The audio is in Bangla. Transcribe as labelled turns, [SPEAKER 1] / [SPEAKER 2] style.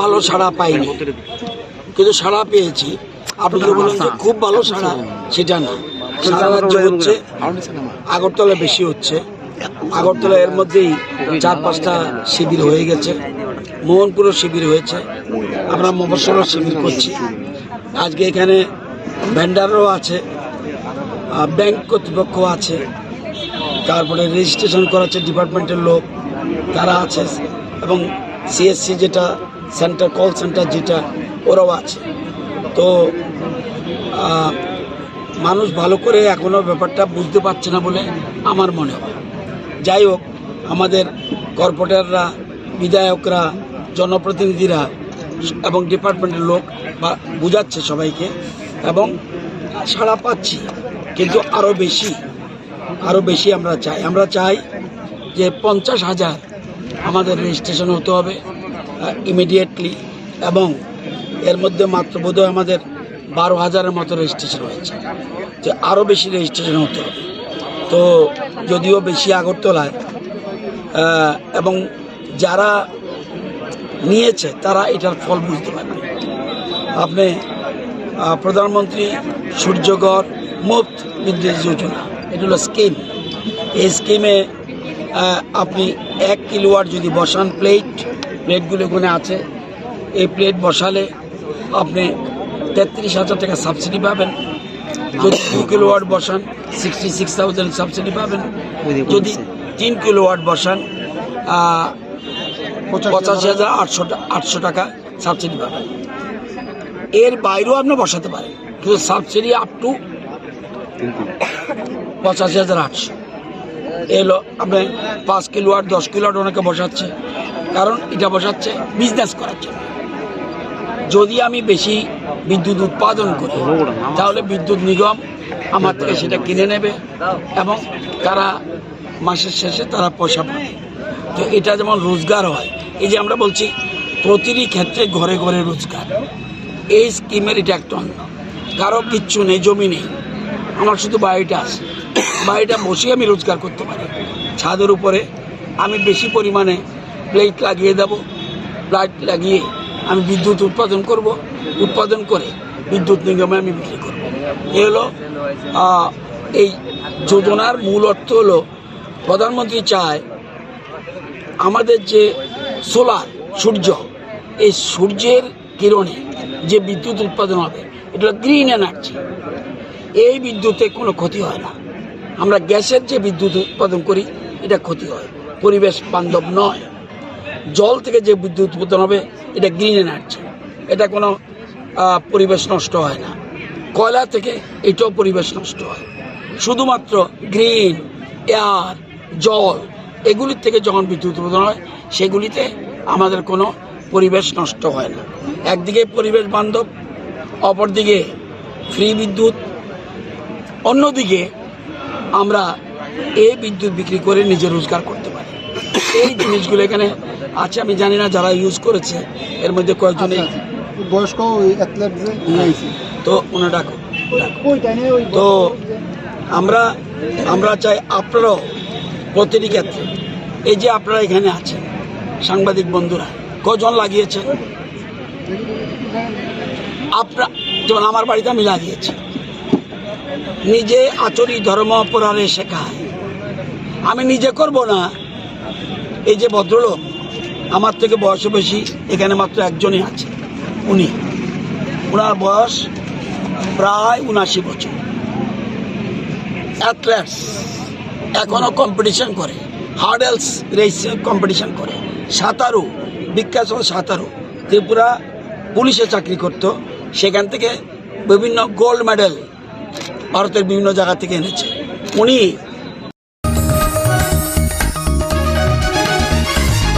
[SPEAKER 1] ভালো সাড়া পাইনি। কিন্তু সাড়া পেয়েছি। আপনি যে বলেন যে খুব ভালো সাড়া, সেটা না। রাজ্যে হচ্ছে, আগরতলা বেশি হচ্ছে। আগরতলা এর মধ্যেই চার পাঁচটা শিবির হয়ে গেছে। মোহনপুরও শিবির হয়েছে। আমরা মফসলও শিবির করছি। আজকে এখানে ভেন্ডারও আছে ব্যাংক কর্তৃপক্ষ আছে, তারপরে রেজিস্ট্রেশন করাচ্ছে ডিপার্টমেন্টের লোক, তারা আছে, এবং সিএসসি যেটা সেন্টার কল সেন্টার যেটা, ওরাও আছে। তো মানুষ ভালো করে এখনও ব্যাপারটা বুঝতে পারছে না বলে আমার মনে হয়। যাই হোক, আমাদের কর্পোরেটররা, বিধায়করা, জনপ্রতিনিধিরা এবং ডিপার্টমেন্টের লোক বা বুঝাচ্ছে সবাইকে এবং সাড়া পাচ্ছি, কিন্তু আরও বেশি আরও বেশি আমরা চাই। আমরা চাই যে পঞ্চাশ হাজার আমাদের রেজিস্ট্রেশন হতে হবে। ইমিডিয়েটলি এবং এর মধ্যে মাত্র বোধহয় আমাদের বারো হাজারের মতো রেজিস্ট্রেশন হয়েছে, যে আরও বেশি রেজিস্ট্রেশন হতে হবে। তো যদিও বেশি আগরতলায় এবং যারা নিয়েছে তারা এটার ফল বুঝতে পারবে। আপনি প্রধানমন্ত্রী সূর্যগড় মুফত বিদ্যুৎ যোজনা, এটা হলো স্কিম এই স্কিমে আপনি এক কিলোয়াট যদি বসান প্লেট প্লেটগুলো এখানে আছে। এই প্লেট বসালে আপনি তেত্রিশ হাজার টাকা সাবসিডি পাবেন। যদি দু কিলোওয়াট বসান সিক্সটি সিক্স থাউজেন্ড সাবসিডি পাবেন। যদি তিন কিলোওয়াট বসান পঁচাশি হাজার আটশো আটশো টাকা সাবসিডি পাবেন। এর বাইরেও আপনি বসাতে পারেন। কিন্তু সাবসিডি আপ টু পঁচাশি হাজার আটশো। এলো আপনি পাঁচ কিলো আর দশ কিলো আর অনেকে বসাচ্ছে। কারণ এটা বসাচ্ছে বিজনেস করার জন্য। যদি আমি বেশি বিদ্যুৎ উৎপাদন করি, তাহলে বিদ্যুৎ নিগম আমার থেকে সেটা কিনে নেবে এবং তারা মাসের শেষে তারা পয়সা পাবে। তো এটা যেমন রোজগার হয়, এই যে আমরা বলছি প্রতিটি ক্ষেত্রে ঘরে ঘরে রোজগার। এই স্কিমের এটা একটা অন্য কারও কিচ্ছু নেই, জমি নেই। আমার শুধু বাড়িটা আছে। বাড়িটা বসে আমি রোজগার করতে পারি। ছাদের উপরে আমি বেশি পরিমাণে প্লেট লাগিয়ে দেব প্লাট লাগিয়ে আমি বিদ্যুৎ উৎপাদন করব, উৎপাদন করে বিদ্যুৎ নিগমে আমি বিক্রি করব। এ হলো এই যোজনার মূল অর্থ হলো, প্রধানমন্ত্রী চায় আমাদের যে সোলার সূর্য, এই সূর্যের কিরণে যে বিদ্যুৎ উৎপাদন হবে, এটা গ্রিন এনার্জি এই বিদ্যুতে কোনো ক্ষতি হয় না। আমরা গ্যাসের যে বিদ্যুৎ উৎপাদন করি, এটা ক্ষতি হয়। পরিবেশ বান্ধব নয়। জল থেকে যে বিদ্যুৎ উৎপাদন হবে, এটা গ্রিন এনার্জি এটা কোনো পরিবেশ নষ্ট হয় না। কয়লা থেকে এটাও পরিবেশ নষ্ট হয়। শুধুমাত্র গ্রিন এয়ার জল, এগুলির থেকে যখন বিদ্যুৎ উৎপাদন হয়, সেগুলিতে আমাদের কোনো পরিবেশ নষ্ট হয় না। একদিকে পরিবেশ বান্ধব, অপরদিকে ফ্রি বিদ্যুৎ। অন্যদিকে আমরা এই বিদ্যুৎ বিক্রি করে নিজে রোজগার করতে পারি। এই জিনিসগুলো এখানে আছে আমি জানি না যারা ইউজ করেছে। এর মধ্যে কয়েকজনে
[SPEAKER 2] বয়স্ক ওই অ্যাথলেট যে নিয়েছি
[SPEAKER 1] তো ওনা ডাকো তো আমরা আমরা চাই আপনারাও প্রতিটি ক্ষেত্রে। এই যে আপনারা এখানে আছেন সাংবাদিক বন্ধুরা কজন লাগিয়েছেন? আপনার যেমন আমার বাড়িতে আমি লাগিয়েছি। নিজে আচরি ধর্ম পরারে শেখায়। আমি নিজে করব না? এই যে ভদ্রলোক আমার থেকে বয়সে বেশি এখানে মাত্র একজনই আছে। উনি। ওনার বয়স প্রায় উনাশি বছর। অ্যাথলেটস এখনও কম্পিটিশন করে। হার্ডেলস রেস কম্পিটিশন করে। সাঁতারু। বিখ্যাত সাঁতারু। ত্রিপুরা পুলিশে চাকরি করত। সেখান থেকে বিভিন্ন গোল্ড মেডেল ভারতের বিভিন্ন জায়গা থেকে এনেছে। উনি